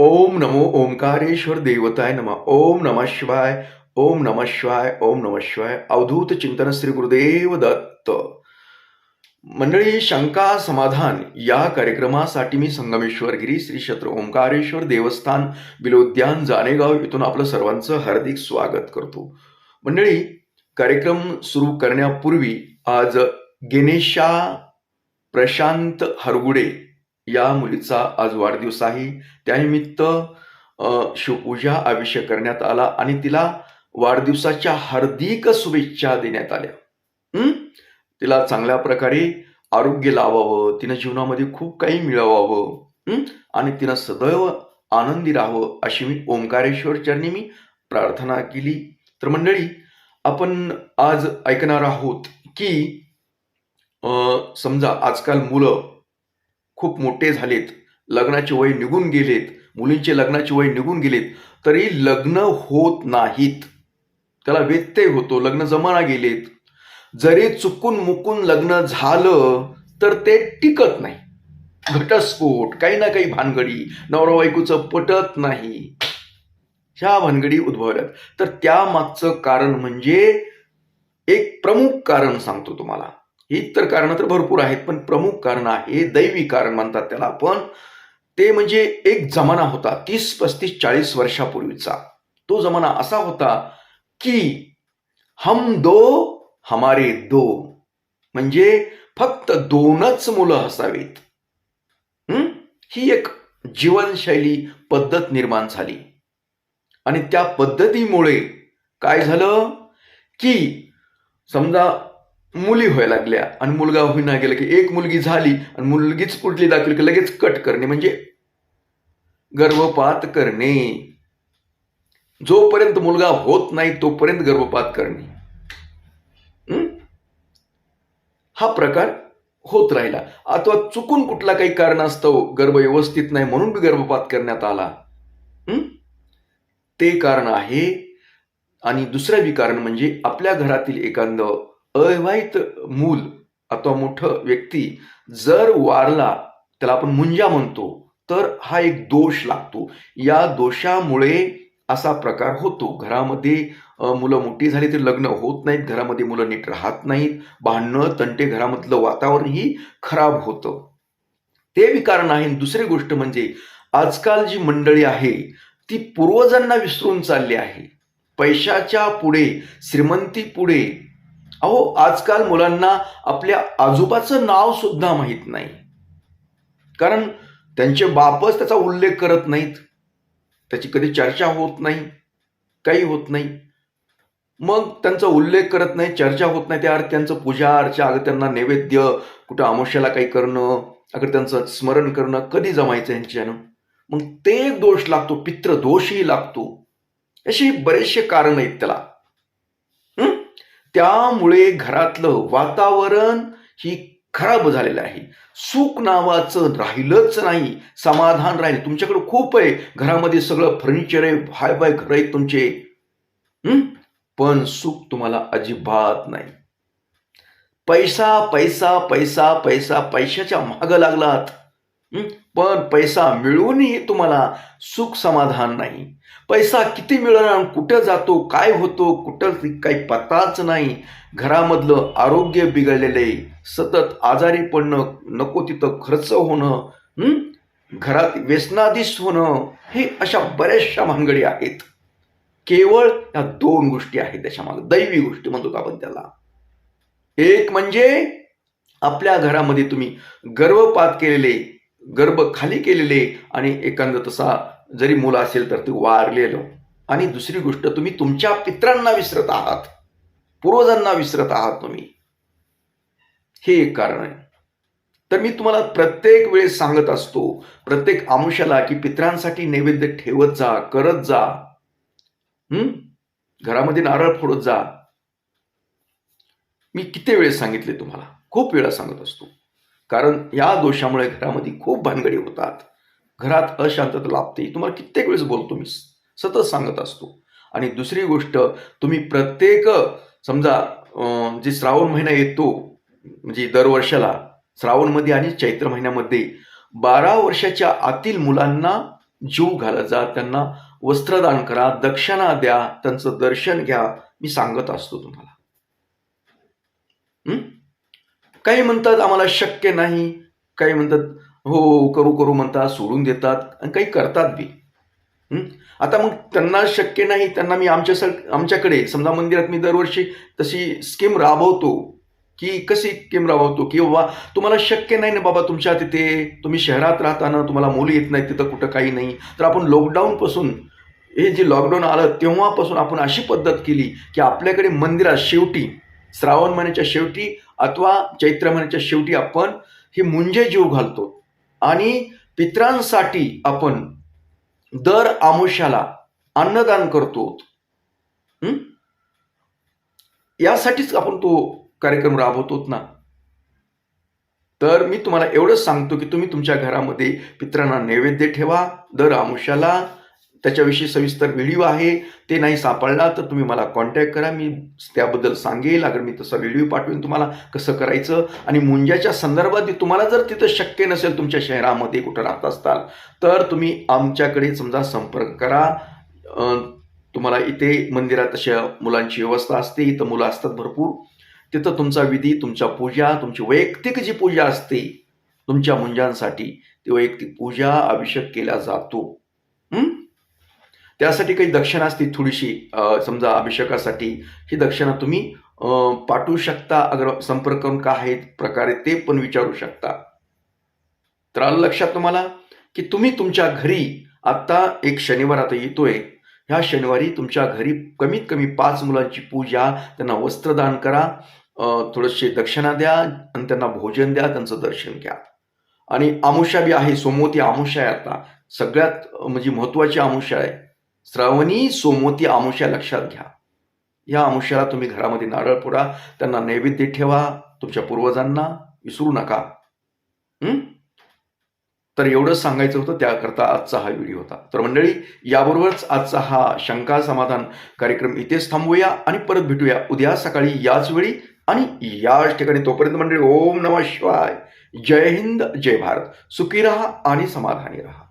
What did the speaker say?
ओम नमो ओंकारेश्वर देवताय नम ओम नम शिवाय ओम नम शिवाय ओम नम शिवाय अवधूत चिंतन श्री गुरुदेव दत्त. मंडळी शंका समाधान या कार्यक्रमासाठी मी संगमेश्वर गिरी श्री क्षेत्र ओंकारेश्वर देवस्थान बिलोद्यान जानेगाव इथून आपलं सर्वांचं हार्दिक स्वागत करतो. मंडळी कार्यक्रम सुरू करण्यापूर्वी आज गेनेशा प्रशांत हरगुडे या मुलीचा आज वाढदिवस आहे. त्यानिमित्त शिवपूजा अभिषेक करण्यात आला आणि तिला वाढदिवसाच्या हार्दिक शुभेच्छा देण्यात आल्या. तिला चांगल्या प्रकारे आरोग्य लावावं तिनं जीवनामध्ये खूप काही मिळवावं आणि तिनं सदैव आनंदी राहावं अशी मी ओंकारेश्वर चरणी मी प्रार्थना केली. तर मंडळी आपण आज ऐकणार आहोत की समजा आजकाल मुलं खूप मोठे झालेत. लग्नाचे वय निघून गेलेत. मुलींचे लग्नाचे वय निघून गेलेत. तरी लग्न होत नाहीत. त्याला व्यत्यय होतो. लग्न जमाना गेलेत. जरी चुकून मुकून लग्न झालं तर ते टिकत नाही. घटस्फोट काही ना काही भानगडी नवरा बायकोचं पटत नाही. ह्या भानगडी उद्भवल्यात. तर त्यामागचं कारण म्हणजे एक प्रमुख कारण सांगतो तुम्हाला. ही तर कारणं तर भरपूर आहेत पण प्रमुख कारण आहे दैवी कारण म्हणतात त्याला आपण. ते म्हणजे एक जमाना होता तीस पस्तीस चाळीस वर्षापूर्वीचा. तो जमाना असा होता की हम दो हमारे दो. म्हणजे फक्त दोनच मुलं असावीत. ही? एक जीवनशैली पद्धत निर्माण झाली. आणि त्या पद्धतीमुळे काय झालं? की समजा मुली व्हायला लागल्या. आणि मुलगा होईना गेला की एक मुलगी झाली आणि मुलगीच पुढली दाखवली की लगेच कट करणे म्हणजे गर्भपात करणे. जोपर्यंत मुलगा होत नाही तोपर्यंत गर्भपात करणे. हा? प्रकार होत राहिला. अथवा चुकून कुठला काही कारणास्तव गर्भ व्यवस्थित नाही म्हणून बी गर्भपात करण्यात आला. ते कारण आहे. आणि दुसरं बी कारण म्हणजे आपल्या घरातील एखादं अविवाहित मूल अथवा मोठं व्यक्ती जर वारला त्याला आपण मुंजा म्हणतो तर हा एक दोष लागतो. या दोषामुळे असा प्रकार होतो. घरामध्ये मुलं मोठी झाली तर लग्न होत नाहीत घरामध्ये मुलं नीट राहत नाहीत भांडणं तंटे घरामधलं वातावरणही खराब होतं. ते बी कारण आहे. दुसरी गोष्ट म्हणजे आजकाल जी मंडळी आहे ती पूर्वजांना विसरून चालली आहे. पैशाच्या पुढे श्रीमंती पुढे अहो आजकाल मुलांना आपल्या आजोबाचं नाव सुद्धा माहीत नाही. कारण त्यांचे बापच त्याचा उल्लेख करत नाहीत. त्याची कधी चर्चा होत नाही काही होत नाही. मग त्यांचा उल्लेख करत नाही चर्चा होत नाही. त्या अर्थ त्यांचं पूजा अर्चा अगं त्यांना नैवेद्य कुठं अमावश्याला काही करणं अगर त्यांचं स्मरण करणं कधी जमायचं यांच्यानं? मग ते एक दोष लागतो पित्र दोषही लागतो. अशी बरेचसे कारण आहेत त्याला. त्यामुळे घरातलं वातावरण ही खराब झालेलं आहे. सुख नावाचं राहिलंच नाही समाधान राहील. तुमच्याकडे खूप आहे. घरामध्ये सगळं फर्निचर आहे हाय बाय घर आहेत तुमचे. पण सुख तुम्हाला अजिबात नाही. पैसा पैसा पैसा पैसा पैशाच्या माग लागलात. पण पैसा मिळूनही तुम्हाला सुख समाधान नाही. पैसा किती मिळणार कुठं जातो काय होतो कुठं काही पत्ताच नाही. घरामधलं आरोग्य बिघडलेलं आहे सतत आजारी पडणं नको तिथं खर्च होणं घरात व्यसनाधीश होणं हे अशा बऱ्याचशा भानगडी आहेत. केवळ या दोन गोष्टी आहेत त्याच्यामागे. दैवी गोष्टी म्हणतो आपण त्याला. एक म्हणजे आपल्या घरामध्ये तुम्ही गर्भपात केलेले गर्भ खाली केलेले आणि एखादं तसा जरी मुलं असेल तर ते वारलेलं. आणि दुसरी गोष्ट तुम्ही तुमच्या पित्रांना विसरत आहात. पूर्वजांना विसरत आहात तुम्ही. हे एक कारण आहे. तर मी तुम्हाला प्रत्येक वेळेस सांगत असतो प्रत्येक आमुष्याला की पित्रांसाठी नैवेद्य ठेवत जा करत जा. हम्म घरामध्ये नारळ फोडत जा. मी किती वेळेस सांगितले तुम्हाला? खूप वेळा सांगत असतो. कारण या दोषामुळे घरामध्ये खूप भानगडी होतात. घरात अशांतता लाभते. तुम्हाला कित्येक वेळेस बोलतो मी. सतत सांगत असतो. आणि दुसरी गोष्ट तुम्ही प्रत्येक समजा जे श्रावण महिना येतो म्हणजे दरवर्षाला श्रावणमध्ये आणि चैत्र महिन्यामध्ये बारा वर्षाच्या आतील मुलांना जीव घालत जा त्यांना वस्त्रदान करा दक्षिणा द्या त्यांचं दर्शन घ्या मी सांगत असतो तुम्हाला. हम्म काही म्हणतात आम्हाला शक्य नाही काही म्हणतात हो करू करू म्हणतात सोडून देतात आणि काही करतात बी. आता मग त्यांना शक्य नाही त्यांना मी आमच्या आमच्याकडे समजा मंदिरात मी दरवर्षी तशी स्कीम राबवतो की कशी स्कीम राबवतो की बाबा तुम्हाला शक्य नाही ना बाबा तुमच्या तिथे तुम्ही शहरात राहताना तुम्हाला मुली येत नाही तिथं कुठं काही नाही. तर आपण लॉकडाऊनपासून हे जे लॉकडाऊन आलं तेव्हापासून आपण अशी पद्धत केली की आपल्याकडे मंदिरात शेवटी श्रावण महिन्याच्या शेवटी अथवा चैत्र महिन्याच्या शेवटी आपण हे मुंजे जीव घालतो. आणि पित्रांसाठी आपण दर आमुष्याला अन्नदान करतो. यासाठीच आपण तो कार्यक्रम राबवतो ना. तर मी तुम्हाला एवढंच सांगतो की तुम्ही तुमच्या घरामध्ये पित्रांना नैवेद्य ठेवा दर आमुष्याला त्याच्याविषयी सविस्तर व्हिडिओ आहे. ते नाही सापडला तर तुम्ही मला कॉन्टॅक्ट करा. मी त्याबद्दल सांगेल. अगर मी तसा व्हिडिओ पाठवेन तुम्हाला कसं करायचं. आणि मुंज्याच्या संदर्भात तुम्हाला जर तिथं शक्य नसेल तुमच्या शहरामध्ये कुठं राहत असताल तर तुम्ही आमच्याकडे समजा संपर्क करा. तुम्हाला इथे मंदिरात अशा मुलांची व्यवस्था असते. इथं मुलं असतात भरपूर. तिथं तुमचा विधी तुमच्या पूजा तुमची वैयक्तिक जी पूजा असते तुमच्या मुंजांसाठी ती वैयक्तिक पूजा अभिषेक केला जातो. त्यासाठी काही दक्षिणा असते थोडीशी समजा अभिषेकासाठी. ही दक्षिणा तुम्ही पाठवू शकता. अगर संपर्क करून काय आहेत प्रकारे ते पण विचारू शकता. तर आलं लक्षात तुम्हाला? की तुम्ही तुमच्या घरी आत्ता एक शनिवार आता येतोय. ह्या शनिवारी तुमच्या घरी कमीत कमी पाच मुलांची पूजा त्यांना वस्त्रदान करा थोडेसे दक्षिणा द्या आणि त्यांना भोजन द्या त्यांचं दर्शन घ्या. आणि आमुषा बी आहे सोमवती आमुषा आहे आता. सगळ्यात म्हणजे महत्वाची आमुषा आहे. श्रावणी सोमवती आमुष्या लक्षात घ्या. या आमुष्याला तुम्ही घरामध्ये नारळ फोडा त्यांना नैवेद्य ठेवा तुमच्या पूर्वजांना विसरू नका. तर एवढंच सांगायचं होतं त्याकरता आजचा हा व्हिडिओ होता. तर मंडळी याबरोबरच आजचा हा शंका समाधान कार्यक्रम इथेच थांबवूया आणि परत भेटूया उद्या सकाळी याच वेळी आणि याच ठिकाणी. तोपर्यंत मंडळी ओम नमः शिवाय. जय हिंद जय भारत. सुखी राहा आणि समाधानी राहा.